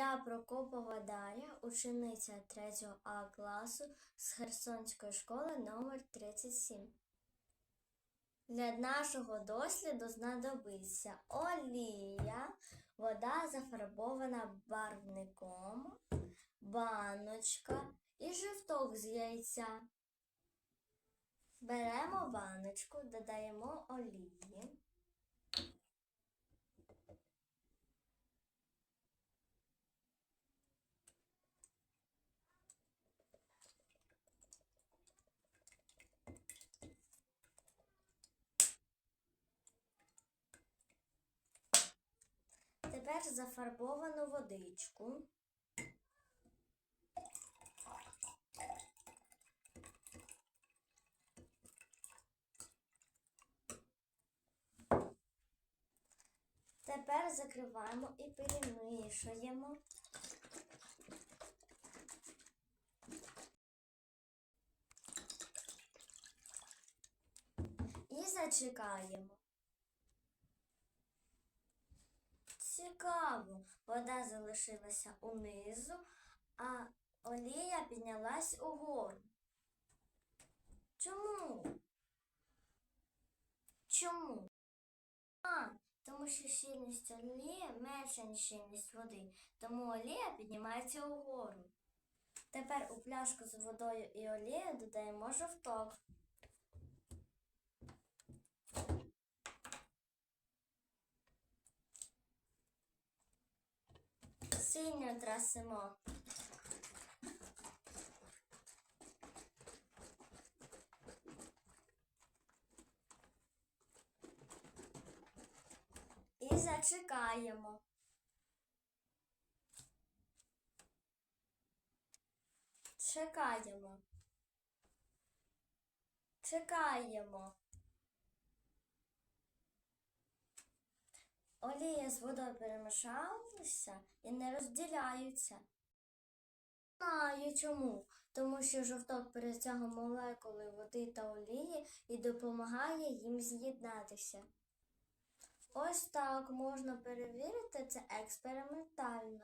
Я Прокопова Дар'я, учениця 3 А класу з Херсонської школи номер 37. Для нашого досліду знадобиться олія, вода зафарбована барвником, баночка і жовток з яйця. Беремо баночку, додаємо олії. Тепер зафарбовану водичку. Тепер закриваємо і перемішуємо. І зачекаємо. Цікаво, вода залишилася унизу, а олія піднялась угору. Чому? Чому? А, тому що щільність олії менша, ніж щільність води, тому олія піднімається угору. Тепер у пляшку з водою і олією додаємо жовток. Синю трасимо. І зачекаємо. Чекаємо. Чекаємо. Олія з водою перемішалися і не розділяються. Знаю чому. Тому що жовток перетягує молекули води та олії і допомагає їм з'єднатися. Ось так можна перевірити це експериментально.